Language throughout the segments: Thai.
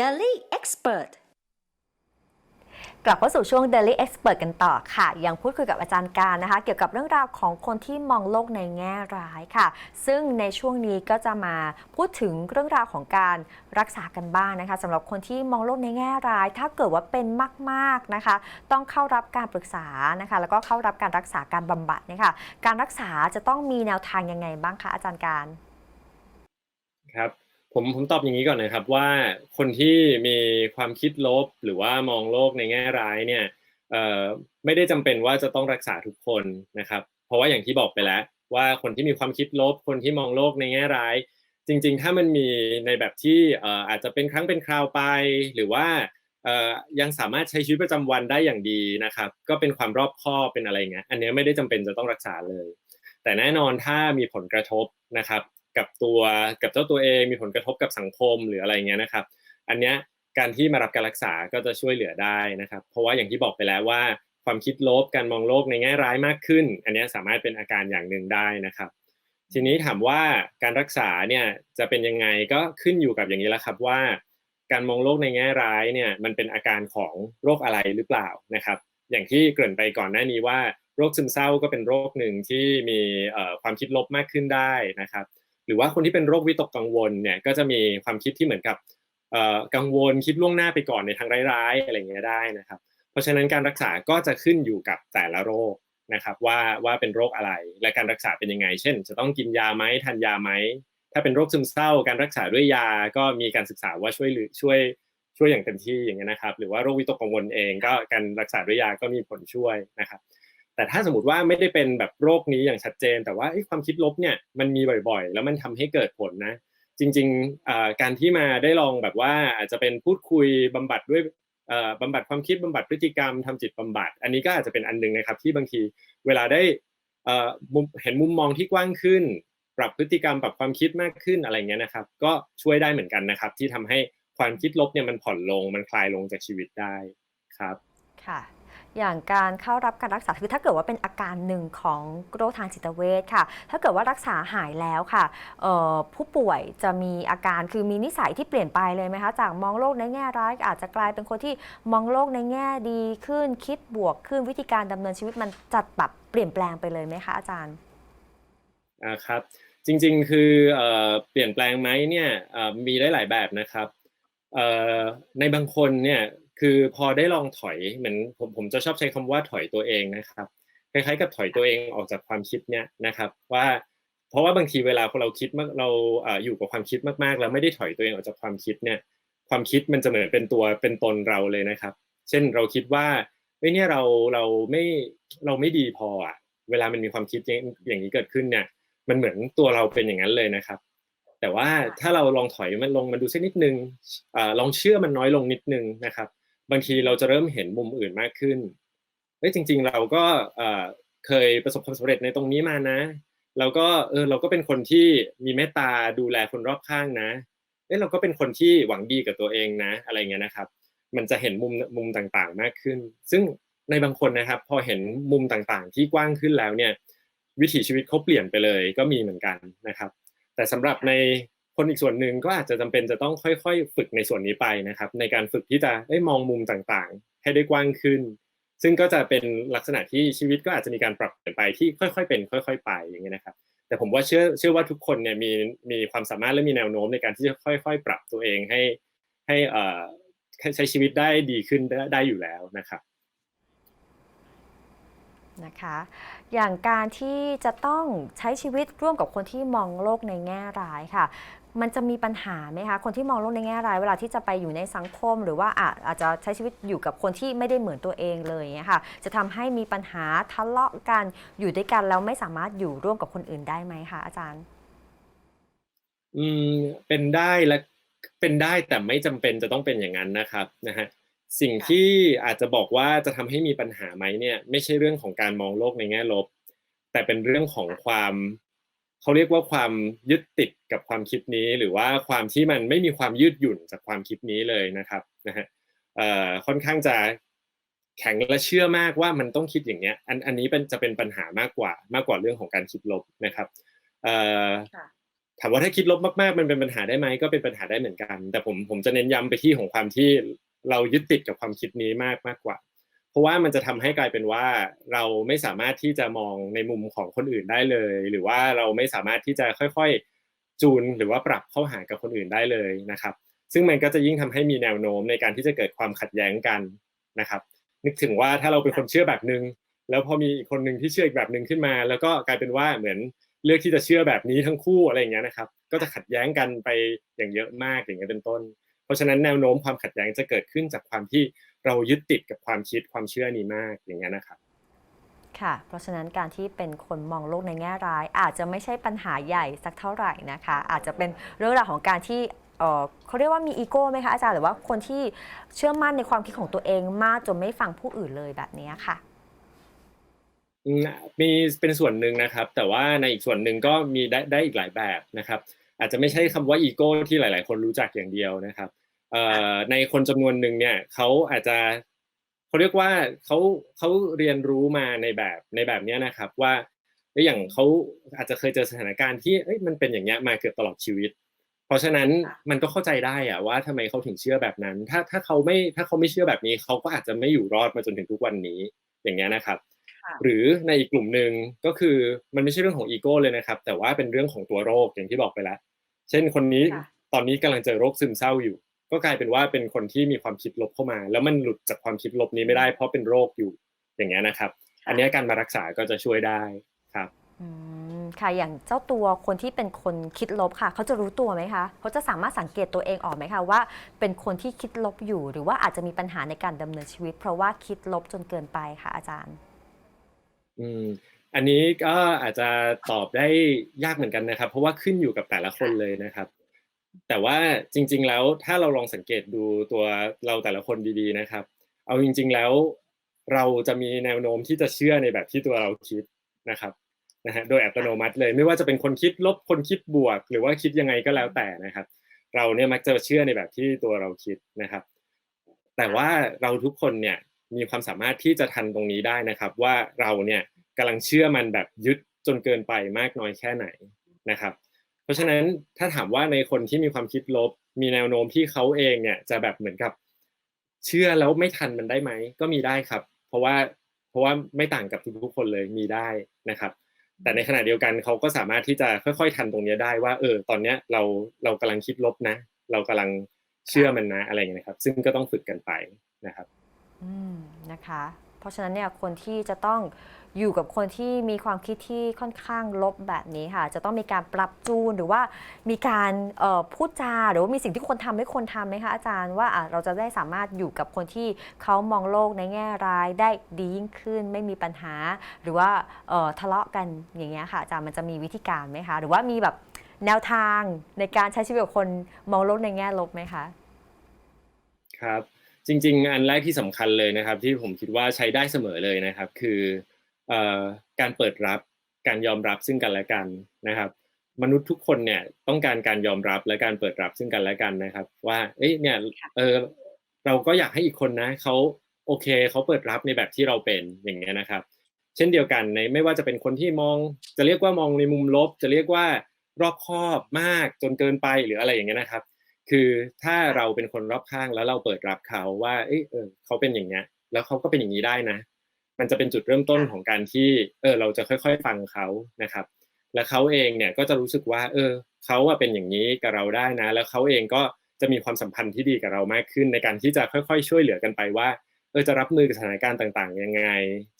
Daily Expert กลับเข้าสู่ช่วง Daily Expert กันต่อค่ะ ยังพูดคุยกับอาจารย์การนะคะ เกี่ยวกับเรื่องราวของคนที่มองโลกในแง่ร้ายค่ะ ซึ่งในช่วงนี้ก็จะมาพูดถึงเรื่องราวของการรักษากันบ้างนะคะสำหรับคนที่มองโลกในแง่ร้าย ถ้าเกิดว่าเป็นมากๆนะคะ ต้องเข้ารับการปรึกษานะคะ แล้วก็เข้ารับการรักษาการบำบัดเนี่ยค่ะการรักษาจะต้องมีแนวทางยังไงบ้างคะอาจารย์การครับ ผมผมตอบอย่างนี้ก่อนนะครับว่าคนที่มีความคิดลบหรือว่ามองโลกในแง่ร้ายเนี่ยไม่ได้จำเป็นว่าจะต้องรักษาทุกคนนะครับ เพราะว่าอย่างที่บอกไปแล้ว ว่าคนที่มีความคิดลบ คนที่มองโลกในแง่ร้าย จริง ๆ ถ้ามันมีในแบบที่อาจจะเป็นครั้งเป็นคราวไป หรือว่ายังสามารถใช้ชีวิตประจำวันได้อย่างดีนะครับ ก็เป็นความรอบคอบเป็นอะไรเงี้ยอันนี้ไม่ได้จำเป็นจะต้องรักษาเลย แต่แน่นอนถ้ามีผลกระทบนะครับ กับตัวกับเจ้าตัวเองมีผลกระทบกับสังคมหรืออะไรเงี้ยนะครับ อันเนี้ยการที่มารับการรักษาก็จะช่วยเหลือได้นะครับ เพราะว่าอย่างที่บอกไปแล้วว่า ความคิดลบการมองโลกในแง่ร้ายมากขึ้น อันนี้สามารถเป็นอาการอย่างหนึ่งได้นะครับ ทีนี้ถามว่าการรักษาเนี่ยจะเป็นยังไงก็ขึ้นอยู่กับอย่างนี้แหละครับว่า การมองโลกในแง่ร้ายเนี่ยมันเป็นอาการของโรคอะไรหรือเปล่านะครับ อย่างที่เกริ่นไปก่อนหน้านี้ว่าโรคซึมเศร้าก็เป็นโรคหนึ่งที่มีความคิดลบมากขึ้นได้นะครับ หรือว่าคนที่เป็นโรควิตกกังวลเนี่ยก็จะมีความคิดที่เหมือนกับกังวลคิดล่วงหน้าไปก่อนในทางร้ายๆอะไรเงี้ยได้นะครับ เพราะฉะนั้นการรักษาก็จะขึ้นอยู่กับแต่ละโรคนะครับว่าว่าเป็นโรคอะไรและการรักษาเป็นยังไง เช่น จะต้องกินยาไหมทานยาไหมถ้าเป็นโรคซึมเศร้า การรักษาด้วยยาก็มีการศึกษาว่าช่วยหรือช่วยช่วยอย่างเต็มที่อย่างเงี้ยนะครับ หรือว่าโรควิตกกังวลเองก็การรักษาด้วยยาก็มีผลช่วยนะครับ แต่ถ้าสมมติว่าไม่ได้เป็นแบบโรคนี้อย่างชัดเจน แต่ว่าความคิดลบเนี่ยมันมีบ่อยๆ แล้วมันทำให้เกิดผลนะ จริงๆการที่มาได้ลองแบบว่าอาจจะเป็นพูดคุยบำบัดด้วยบำบัดความคิดบำบัดพฤติกรรมทำจิตบำบัด อันนี้ก็อาจจะเป็นอันนึงนะครับ ที่บางทีเวลาได้เห็นมุมมองที่กว้างขึ้น ปรับพฤติกรรมปรับความคิดมากขึ้นอะไรเงี้ยนะครับ ก็ช่วยได้เหมือนกันนะครับ ที่ทำให้ความคิดลบเนี่ยมันผ่อนลงมันคลายลงจากชีวิตได้ครับค่ะ อย่างการเข้ารับการรักษาคือถ้าเกิดว่าเป็นอาการหนึ่งของโรคทางจิตเวชค่ะ ถ้าเกิดว่ารักษาหายแล้วค่ะผู้ป่วยจะมีอาการคือมีนิสัยที่เปลี่ยนไปเลยไหมคะจากมองโลกในแง่ร้ายอาจจะกลายเป็นคนที่มองโลกในแง่ดีขึ้นคิดบวกขึ้นวิธีการดำเนินชีวิตมันจัดแบบเปลี่ยนแปลงไปเลยไหมคะอาจารย์อ่าครับจริงๆ คือเปลี่ยนแปลงไหมเนี่ยมีได้หลายแบบนะครับในบางคนเนี่ย คือพอได้ลองถอยเหมือนผมผมจะชอบใช้คำว่าถอยตัวเองนะครับคล้ายๆกับถอยตัวเองออกจากความคิดเนี่ยนะครับ ว่าเพราะว่าบางทีเวลาเราคิดมากเราอยู่กับความคิดมากๆ แล้วไม่ได้ถอยตัวเองออกจากความคิดเนี่ย ความคิดมันจะเหมือนเป็นตัวเป็นตนเราเลยนะครับ เช่นเราคิดว่าเฮ้ยเนี่ยเราเราไม่เราไม่ดีพออะเวลามันมีความคิดอย่างนี้เกิดขึ้นเนี่ย มันเหมือนตัวเราเป็นอย่างนั้นเลยนะครับ แต่ว่าถ้าเราลองถอยมันลงมาดูสักนิดนึงอลองเชื่อมันน้อยลงนิดนึงนะครับ บางทีเราจะเริ่มเห็นมุมอื่นมากขึ้นเฮ้ยจริง ๆ เราก็เคยประสบความสำเร็จในตรงนี้มานะเราก็เออเราก็เป็นคนที่มีเมตตาดูแลคนรอบข้างนะเอ้ยเราก็เป็นคนที่หวังดีกับตัวเองนะ อะไรเงี้ยนะครับ มันจะเห็นมุมมุมต่างๆ มากขึ้น ซึ่งในบางคนนะครับ พอเห็นมุมต่างๆ ที่กว้างขึ้นแล้วเนี่ย วิถีชีวิตเขาเปลี่ยนไปเลยก็มีเหมือนกันนะครับ แต่สำหรับใน คนอีกส่วนหนึ่งก็อาจจะจำเป็นจะต้องค่อยๆ ฝึกในส่วนนี้ไปนะครับ ในการฝึกที่จะได้มองมุมต่างๆ ให้ได้กว้างขึ้น ซึ่งก็จะเป็นลักษณะที่ชีวิตก็อาจจะมีการปรับเปลี่ยนไปที่ค่อยๆ เป็น ค่อย ๆ ไปอย่างเงี้ยนะครับ แต่ผมว่าเชื่อเชื่อว่าทุกคนเนี่ยมีมีความสามารถและมีแนวโน้มในการที่จะค่อย ๆ ปรับตัวเองให้ให้เอ่อใช้ชีวิตได้ดีขึ้นได้อยู่แล้วนะครับนะคะอย่างการที่จะต้องใช้ชีวิตร่วมกับคนที่มองโลกในแง่ร้ายค่ะ มันจะมีปัญหาไหมคะคนที่มองโลกในแง่ร้ายเวลาที่จะไปอยู่ในสังคม หรือว่าอาจจะใช้ชีวิตอยู่กับคนที่ไม่ได้เหมือนตัวเองเลยเนี่ยค่ะ จะทำให้มีปัญหาทะเลาะกันอยู่ด้วยกันแล้วไม่สามารถอยู่ร่วมกับคนอื่นได้ไหมคะอาจารย์ อืมเป็นได้และเป็นได้แต่ไม่จำเป็นจะต้องเป็นอย่างนั้นนะครับนะฮะสิ่งที่อาจจะบอกว่าจะทำให้มีปัญหาไหมเนี่ย ไม่ใช่เรื่องของการมองโลกในแง่ลบ แต่เป็นเรื่องของความ เขาเรียกว่าความยึดติดกับความคิดนี้ หรือว่าความที่มันไม่มีความยืดหยุ่นจากความคิดนี้เลยนะครับนะฮะค่อนข้างจะแข็งและเชื่อมากว่ามันต้องคิดอย่างเนี้ยอันอันนี้เป็นจะเป็นปัญหามากกว่ามากกว่าเรื่องของการคิดลบนะครับถามว่าถ้าคิดลบมากๆ มันเป็นปัญหาได้ไหมก็เป็นปัญหาได้เหมือนกัน แต่ผมผมจะเน้นย้ำไปที่ของความที่เรายึดติดกับความคิดนี้มากมากกว่า เพราะว่ามันจะทำให้กลายเป็นว่าเราไม่สามารถที่จะมองในมุมของคนอื่นได้เลย หรือว่าเราไม่สามารถที่จะค่อยๆจูนหรือว่าปรับเข้าหากับคนอื่นได้เลยนะครับ ซึ่งมันก็จะยิ่งทำให้มีแนวโน้มในการที่จะเกิดความขัดแย้งกันนะครับ นึกถึงว่าถ้าเราเป็นคนเชื่อแบบนึง แล้วพอมีอีกคนหนึ่งที่เชื่ออีกแบบหนึ่งขึ้นมา แล้วก็กลายเป็นว่าเหมือนเลือกที่จะเชื่อแบบนี้ทั้งคู่อะไรอย่างเงี้ยนะครับ ก็จะขัดแย้งกันไปอย่างเยอะมากอย่างเงี้ยเป็นต้น เพราะฉะนั้นแนวโน้มความขัดแย้งจะเกิดขึ้นจากความที่เรายึดติดกับความคิดความเชื่อนี้มากอย่างเงี้ยนะครับค่ะ เพราะฉะนั้นการที่เป็นคนมองโลกในแง่ร้าย อาจจะไม่ใช่ปัญหาใหญ่สักเท่าไหร่นะคะ อาจจะเป็นเรื่องราวของการที่เอ่อเขาเรียกว่ามีอีโก้ไหมคะอาจารย์หรือว่าคนที่เชื่อมั่นในความคิดของตัวเองมากจนไม่ฟังผู้อื่นเลยแบบนี้ค่ะอืมมีเป็นส่วนหนึ่งนะครับ แต่ว่าในอีกส่วนหนึ่งก็มีได้ได้อีกหลายแบบนะครับ อาจจะไม่ใช่คำว่าอีโก้ที่หลาย ๆ คนรู้จักอย่างเดียวนะครับเอ่อในคนจำนวนหนึ่งเนี่ยเขาอาจจะเขาเรียกว่าเขาเขาเรียนรู้มาในแบบในแบบเนี้ยนะครับว่าเอ้ยอย่างเขาอาจจะเคยเจอสถานการณ์ที่เอ้ยมันเป็นอย่างเงี้ยมาเกือบตลอดชีวิต เพราะฉะนั้นมันก็เข้าใจได้อะว่าทำไมเขาถึงเชื่อแบบนั้น ถ้าถ้าเขาไม่ถ้าเขาไม่เชื่อแบบนี้เขาก็อาจจะไม่อยู่รอดมาจนถึงทุกวันนี้อย่างเงี้ยนะครับค่ะ หรือในอีกกลุ่มหนึ่งก็คือมันไม่ใช่เรื่องของอีโก้เลยนะครับ แต่ว่าเป็นเรื่องของตัวโรคอย่างที่บอกไปแล้ว เช่นคนนี้ค่ะตอนนี้กำลังเจอโรคซึมเศร้าอยู่ ก็กลายเป็นว่าเป็นคนที่มีความคิดลบเข้ามา แล้วมันหลุดจากความคิดลบนี้ไม่ได้เพราะเป็นโรคอยู่อย่างเงี้ยนะครับ อันเนี้ยการมารักษาก็จะช่วยได้ครับอืมค่ะอย่างเจ้าตัวคนที่เป็นคนคิดลบค่ะ เขาจะรู้ตัวไหมคะเขาจะสามารถสังเกตตัวเองออกไหมคะว่า เป็นคนที่คิดลบอยู่ หรือว่าอาจจะมีปัญหาในการดำเนินชีวิต เพราะว่าคิดลบจนเกินไปค่ะอาจารย์ อืมอันนี้ก็อาจจะตอบได้ยากเหมือนกันนะครับ เพราะว่าขึ้นอยู่กับแต่ละคนเลยนะครับ แต่ว่าจริง ๆ แล้วถ้าเราลองสังเกตดูตัวเราแต่ละคนดีๆนะครับ เอาจริง ๆแล้ว เราจะมีแนวโน้มที่จะเชื่อในแบบที่ตัวเราคิดนะครับนะฮะโดยอัตโนมัติเลยไม่ว่าจะเป็นคนคิดลบคนคิดบวก หรือว่าคิดยังไงก็แล้วแต่นะครับ เราเนี่ยมักจะเชื่อในแบบที่ตัวเราคิดนะครับ แต่ว่าเราทุกคนเนี่ย มีความสามารถที่จะทันตรงนี้ได้นะครับ ว่าเราเนี่ยกำลังเชื่อมันแบบยึดจนเกินไปมากน้อยแค่ไหนนะครับ เพราะฉะนั้นถ้าถามว่าในคนที่มีความคิดลบ มีแนวโน้มที่เขาเองเนี่ยจะแบบเหมือนกับ เชื่อแล้วไม่ทันมันได้ไหมก็มีได้ครับ เพราะว่าเพราะว่าไม่ต่างกับทุกๆคนเลยมีได้นะครับ แต่ในขณะเดียวกันเขาก็สามารถที่จะค่อยๆทันตรงนี้ได้ว่า เออ ตอนเนี้ยเราเรากำลังคิดลบนะ เรากำลังเชื่อมันนะอะไรอย่างเงี้ยนะครับ ซึ่งก็ต้องฝึกกันไปนะครับ นะคะ เพราะฉะนั้นเนี่ยคนที่จะต้องอยู่กับคนที่มีความคิดที่ค่อนข้างลบแบบนี้ค่ะ จะต้องมีการปรับจูนหรือว่ามีการพูดจาหรือว่ามีสิ่งที่คนทำไม่ควรทำไหมคะอาจารย์ว่าเราจะได้สามารถอยู่กับคนที่เขามองโลกในแง่ร้ายได้ดียิ่งขึ้น ไม่มีปัญหา หรือว่าทะเลาะกันอย่างเงี้ยค่ะอาจารย์มันจะมีวิธีการไหมคะหรือว่ามีแบบแนวทางในการใช้ชีวิตกับคนมองโลกในแง่ลบไหมคะ ครับ จริง ๆ อันแรกที่สำคัญเลยนะครับ ที่ผมคิดว่าใช้ได้เสมอเลยนะครับ คือเอ่อการเปิดรับการยอมรับซึ่งกันและกันนะครับ มนุษย์ทุกคนเนี่ยต้องการการยอมรับและการเปิดรับซึ่งกันและกันนะครับ ว่าเอ้ยเนี่ยเออเราก็อยากให้อีกคนนะเขาโอเคเขาเปิดรับในแบบที่เราเป็นอย่างเงี้ยนะครับ เช่นเดียวกันในไม่ว่าจะเป็นคนที่มอง จะเรียกว่ามองในมุมลบ จะเรียกว่ารอบคอบมากจนเกินไปหรืออะไรอย่างเงี้ยนะครับ คือถ้าเราเป็นคนรอบข้างแล้วเราเปิดรับเขาว่าเอยเออเขาเป็นอย่างเงี้ย แล้วเขาก็เป็นอย่างนี้ได้นะ มันจะเป็นจุดเริ่มต้นของการที่เออเราจะค่อยๆฟังเขานะครับ และเขาเองเนี่ยก็จะรู้สึกว่า เออเขาอะเป็นอย่างนี้กับเราได้นะ แล้วเขาเองก็จะมีความสัมพันธ์ที่ดีกับเรามากขึ้น ในการที่จะค่อยๆ ช่วยเหลือกันไปว่าเออจะรับมือกับสถานการณ์ต่าง ๆ ยังไง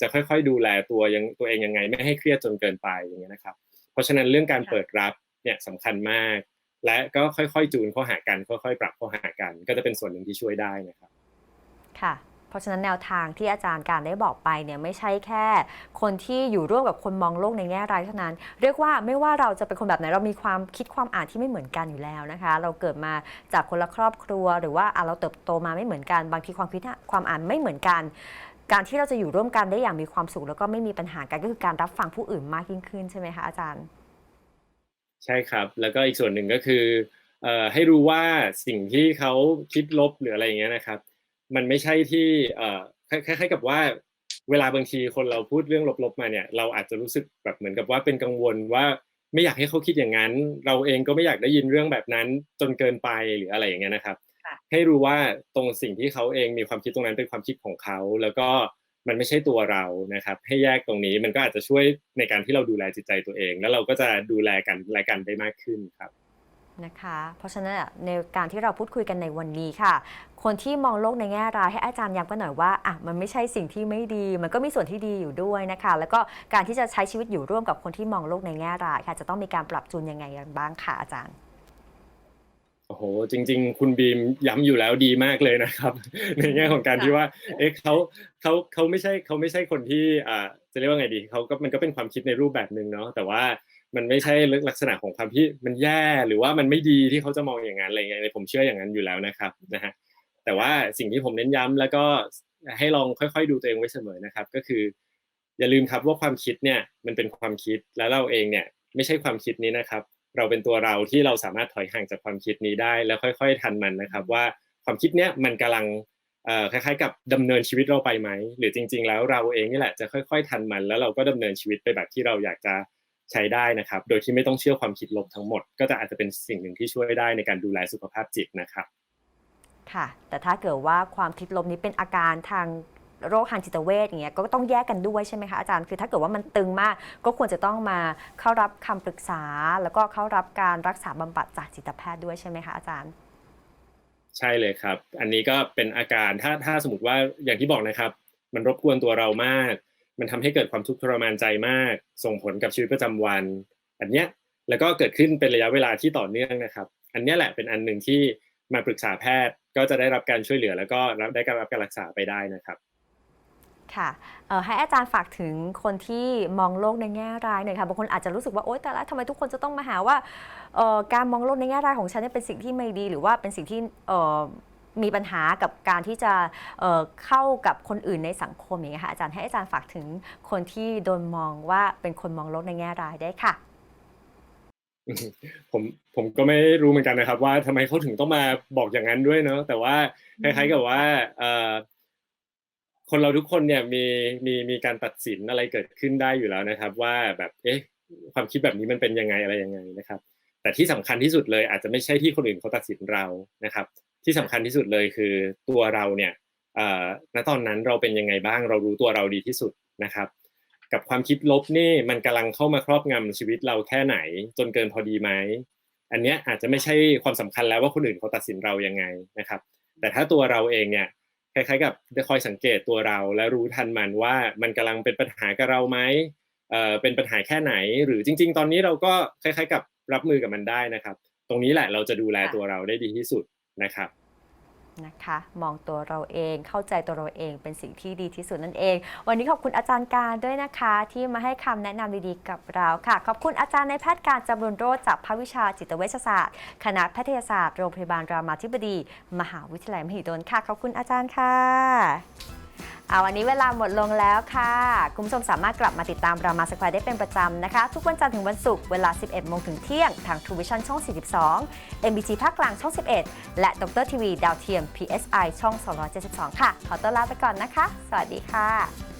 จะค่อย ๆ ดูแลตัวยังตัวเองยังไง ไม่ให้เครียดจนเกินไปอย่างเงี้ยนะครับ เพราะฉะนั้นเรื่องการเปิดรับเนี่ยสำคัญมาก และก็ค่อยๆจูนเข้าหากันค่อยๆปรับเข้าหากัน ก็จะเป็นส่วนหนึ่งที่ช่วยได้นะครับ ค่ะเพราะฉะนั้นแนวทางที่อาจารย์การได้บอกไปเนี่ยไม่ใช่แค่ คนที่อยู่ร่วมกับคนมองโลกในแง่ร้ายเท่านั้น เรียกว่าไม่ว่าเราจะเป็นคนแบบไหนเรามีความคิดความอ่านที่ไม่เหมือนกันอยู่แล้วนะคะ เราเกิดมาจากคนละครอบครัว หรือว่าเราเติบโตมาไม่เหมือนกัน บางทีความคิดความอ่านไม่เหมือนกัน การที่เราจะอยู่ร่วมกันได้อย่างมีความสุข แล้วก็ไม่มีปัญหากันก็คือการรับฟังผู้อื่นมากยิ่งขึ้นใช่ไหมคะอาจารย์ ใช่ครับ แล้วก็อีกส่วนหนึ่งก็คือเอ่อให้รู้ว่าสิ่งที่เขาคิดลบหรืออะไรอย่างเงี้ยนะครับ มันไม่ใช่ที่เอ่อคล้ายๆกับว่าเวลาบางทีคนเราพูดเรื่องลบๆมาเนี่ย เราอาจจะรู้สึกแบบเหมือนกับว่าเป็นกังวลว่าไม่อยากให้เขาคิดอย่างนั้น เราเองก็ไม่อยากได้ยินเรื่องแบบนั้นจนเกินไปหรืออะไรอย่างเงี้ยนะครับค่ะให้รู้ว่าตรงสิ่งที่เขาเองมีความคิดตรงนั้นเป็นความคิดของเขา แล้วก็ มันไม่ใช่ตัวเรานะครับ ให้แยกตรงนี้มันก็อาจจะช่วยในการที่เราดูแลจิตใจตัวเอง แล้วเราก็จะดูแลกันและกันได้มากขึ้นครับนะคะ เพราะฉะนั้นในการที่เราพูดคุยกันในวันนี้ค่ะ คนที่มองโลกในแง่ร้ายให้อาจารย์ย้ำกันหน่อยว่าอะมันไม่ใช่สิ่งที่ไม่ดี มันก็มีส่วนที่ดีอยู่ด้วยนะคะ แล้วก็การที่จะใช้ชีวิตอยู่ร่วมกับคนที่มองโลกในแง่ร้ายค่ะ จะต้องมีการปรับจูนยังไงบ้างค่ะอาจารย์ โอ้โหจริง ๆ คุณบีมย้ำอยู่แล้วดีมากเลยนะครับ ในแง่ของการที่ว่า เอ๊ะเขาเขาเขาไม่ใช่เขาไม่ใช่คนที่อ่าจะเรียกว่าไงดีเขาก็มันก็เป็นความคิดในรูปแบบหนึ่งเนาะแต่ว่ามันไม่ใช่ลักษณะของความที่มันแย่หรือว่ามันไม่ดีที่เขาจะมองอย่างนั้นอะไรเงี้ยผมเชื่ออย่างนั้นอยู่แล้วนะครับนะฮะแต่ว่าสิ่งที่ผมเน้นย้ำแล้วก็ให้ลองค่อย ๆ ดูตัวเองไว้เสมอนะครับ ก็คือ อย่าลืมครับว่าความคิดเนี่ยมันเป็นความคิดแล้วเราเองเนี่ยไม่ใช่ความคิดนี้นะครับ เราเป็นตัวเราที่เราสามารถถอยห่างจากความคิดนี้ได้ แล้วค่อย ๆ ทันมันนะครับ ว่าความคิดเนี้ยมันกำลังคล้ายๆ กับดำเนินชีวิตเราไปไหมหรือจริง ๆ แล้วเราเองนี่แหละจะค่อย ๆ ทันมัน แล้วเราก็ดำเนินชีวิตไปแบบที่เราอยากจะใช้ได้นะครับ โดยที่ไม่ต้องเชื่อความคิดลบทั้งหมด ก็จะอาจจะเป็นสิ่งหนึ่งที่ช่วยได้ในการดูแลสุขภาพจิตนะครับ ค่ะ แต่ถ้าเกิดว่าความคิดลบนี้เป็นอาการทาง โรคทางจิตเวชอย่างเงี้ยก็ต้องแยกกันด้วยใช่ไหมคะอาจารย์คือถ้าเกิดว่ามันตึงมาก ก็ควรจะต้องมาเข้ารับคำปรึกษา แล้วก็เข้ารับการรักษาบำบัดจากจิตแพทย์ด้วยใช่ไหมคะอาจารย์ ใช่เลยครับ อันนี้ก็เป็นอาการถ้าถ้าสมมติว่าอย่างที่บอกนะครับ มันรบกวนตัวเรามาก มันทำให้เกิดความทุกข์ทรมานใจมาก ส่งผลกับชีวิตประจำวัน อันเนี้ยแล้วก็เกิดขึ้นเป็นระยะเวลาที่ต่อเนื่องนะครับ อันเนี้ยแหละเป็นอันหนึ่งที่มาปรึกษาแพทย์ก็จะได้รับการช่วยเหลือ แล้วก็รับได้การรับการรักษาไปได้นะครับ ค่ะให้อาจารย์ฝากถึงคนที่มองโลกในแง่ร้ายหน่อยค่ะบางคนอาจจะรู้สึกว่าโอ๊ยแต่ละทำไมทุกคนจะต้องมาหาว่าการมองโลกในแง่ร้ายของฉันเป็นสิ่งที่ไม่ดี หรือว่าเป็นสิ่งที่มีปัญหากับการที่จะเเข้ากับคนอื่นในสังคมอย่างเงี้ยค่ะอาจารย์ให้อาจารย์ฝากถึงคนที่โดนมองว่าเป็นคนมองโลกในแง่ร้ายได้ค่ะผมผมก็ไม่รู้เหมือนกันนะครับ ว่าทำไมเขาถึงต้องมาบอกอย่างนั้นด้วยเนาะแต่ว่าคล้ายๆกับว่า คนเราทุกคนเนี่ยมีมีมีการตัดสินอะไรเกิดขึ้นได้อยู่แล้วนะครับ ว่าแบบเอ๊ะความคิดแบบนี้มันเป็นยังไงอะไรยังไงนะครับ แต่ที่สำคัญที่สุดเลย อาจจะไม่ใช่ที่คนอื่นเขาตัดสินเรานะครับ ที่สำคัญที่สุดเลยคือตัวเราเนี่ยอ่อณตอนนั้นเราเป็นยังไงบ้าง เรารู้ตัวเราดีที่สุดนะครับ กับความคิดลบนี่มันกำลังเข้ามาครอบงำชีวิตเราแค่ไหน จนเกินพอดีไหมอันเนี้ยอาจจะไม่ใช่ความสำคัญแล้วว่าคนอื่นเขาตัดสินเรายังไงนะครับ แต่ถ้าตัวเราเองเนี่ย คล้ายๆกับได้คอยสังเกตตัวเราและรู้ทันมันว่ามันกำลังเป็นปัญหากับเราไหมเอ่อเป็นปัญหาแค่ไหน หรือจริง ๆ ตอนนี้เราก็คล้ายๆ กับรับมือกับมันได้นะครับ ตรงนี้แหละเราจะดูแลตัวเราได้ดีที่สุดนะครับ นะคะ มองตัวเราเองเข้าใจตัวเราเองเป็นสิ่งที่ดีที่สุดนั่นเอง วันนี้ขอบคุณอาจารย์การด้วยนะคะ ที่มาให้คำแนะนำดีๆกับเราค่ะ ขอบคุณอาจารย์ในายแพทย์การจำรุนโรจจากภาควิชาจิตเวชศาสตร์ คณะแพทยศาสตร์โรงพยาบาลรามาธิบดี มหาวิทยาลัยมหิดลค่ะ ขอบคุณอาจารย์ค่ะ เอาวันนี้เวลาหมดลงแล้วค่ะ คุณผู้ชมสามารถกลับมาติดตามรามาสควร์ได้เป็นประจำนะคะ ทุกวันจันทร์ถึงวันศุกร์เวลา 11 โมงถึงเที่ยง ทางทูวิชั่นช่อง 42 MBC ภาคกลางช่อง 11 และดรทีวีดาวเทียม PSI ช่อง 272 ค่ะ ขอตัวลาไปก่อนนะคะ สวัสดีค่ะ